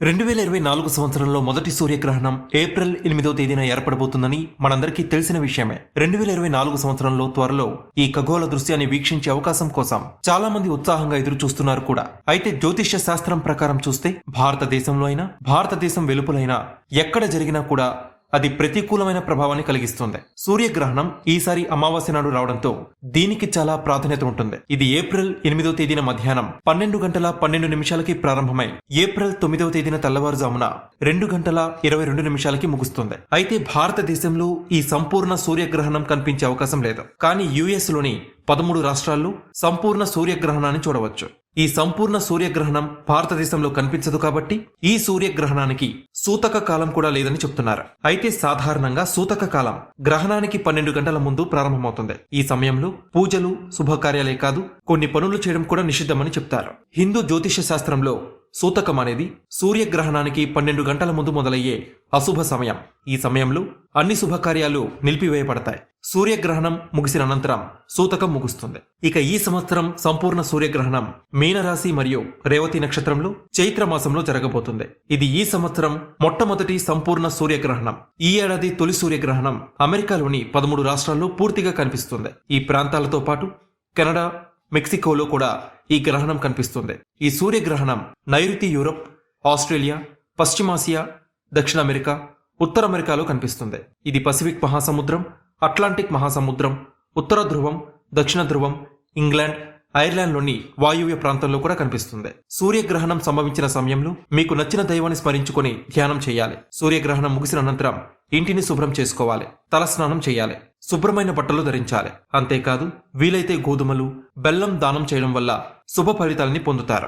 రెండు వేల ఇరవై నాలుగు సంవత్సరంలో మొదటి సూర్యగ్రహణం ఏప్రిల్ ఎనిమిదో తేదీన ఏర్పడబోతుందని మనందరికీ తెలిసిన విషయమే. రెండు వేల ఇరవై నాలుగు సంవత్సరంలో త్వరలో ఈ ఖగోళ దృశ్యాన్ని వీక్షించే అవకాశం కోసం చాలా మంది ఉత్సాహంగా ఎదురు చూస్తున్నారు కూడా. అయితే జ్యోతిష్య శాస్త్రం ప్రకారం చూస్తే భారతదేశంలో అయినా భారతదేశం వెలుపలైనా ఎక్కడ జరిగినా కూడా అది ప్రతికూలమైన ప్రభావాన్ని కలిగిస్తుంది. సూర్యగ్రహణం ఈసారి అమావాస్య నాడు రావడంతో దీనికి చాలా ప్రాధాన్యత ఉంటుంది. ఇది ఏప్రిల్ ఎనిమిదో తేదీన మధ్యాహ్నం పన్నెండు గంటల పన్నెండు నిమిషాలకి ప్రారంభమై ఏప్రిల్ తొమ్మిదవ తేదీన తెల్లవారుజామున రెండు గంటల ఇరవై రెండు నిమిషాలకి ముగుస్తుంది. అయితే భారతదేశంలో ఈ సంపూర్ణ సూర్యగ్రహణం కనిపించే అవకాశం లేదు. కానీ యుఎస్లోని పదమూడు రాష్ట్రాల్లో సంపూర్ణ సూర్యగ్రహణాన్ని చూడవచ్చు. ఈ సంపూర్ణ సూర్యగ్రహణం భారతదేశంలో కనిపించదు కాబట్టి ఈ సూర్యగ్రహణానికి సూతక కాలం కూడా లేదని చెప్తున్నారు. అయితే సాధారణంగా సూతక కాలం గ్రహణానికి పన్నెండు గంటల ముందు ప్రారంభమవుతుంది. ఈ సమయంలో పూజలు శుభకార్యాలే కాదు కొన్ని పనులు చేయడం కూడా నిషిద్ధమని చెప్తారు. హిందూ జ్యోతిష శాస్త్రంలో సూతకం అనేది సూర్యగ్రహణానికి పన్నెండు గంటల ముందు మొదలయ్యే అశుభ సమయం. ఈ సమయంలో అన్ని శుభకార్యాలు నిలిపివేయబడతాయి. సూర్యగ్రహణం ముగిసిన అనంతరం సూతకం ముగుస్తుంది. ఇక ఈ సంవత్సరం సంపూర్ణ సూర్యగ్రహణం మీనరాశి మరియు రేవతి నక్షత్రంలో చైత్ర మాసంలో జరగబోతుంది. ఇది ఈ సంవత్సరం మొట్టమొదటి సంపూర్ణ సూర్యగ్రహణం. ఈ ఏడాది తొలి సూర్యగ్రహణం అమెరికాలోని పదమూడు రాష్ట్రాల్లో పూర్తిగా కనిపిస్తుంది. ఈ ప్రాంతాలతో పాటు కెనడా మెక్సికోలో కూడా ఈ గ్రహణం కనిపిస్తుంది. ఈ సూర్యగ్రహణం నైరుతి యూరప్ ఆస్ట్రేలియా పశ్చిమాసియా దక్షిణ అమెరికా ఉత్తర అమెరికాలో కనిపిస్తుంది. ఇది పసిఫిక్ మహాసముద్రం అట్లాంటిక్ మహాసముద్రం ఉత్తర ధ్రువం దక్షిణ ధ్రువం ఇంగ్లాండ్ ఐర్లాండ్లోని వాయువ్య ప్రాంతంలో కూడా కనిపిస్తుంది. సూర్యగ్రహణం సంభవించిన సమయంలో మీకు నచ్చిన దైవాన్ని స్మరించుకొని ధ్యానం చేయాలి. సూర్యగ్రహణం ముగిసిన అనంతరం ఇంటిని శుభ్రం చేసుకోవాలి. తలస్నానం చేయాలి. శుభ్రమైన బట్టలు ధరించాలి. అంతేకాదు వీలైతే గోధుమలు బెల్లం దానం చేయడం వల్ల శుభ ఫలితాలని పొందుతారు.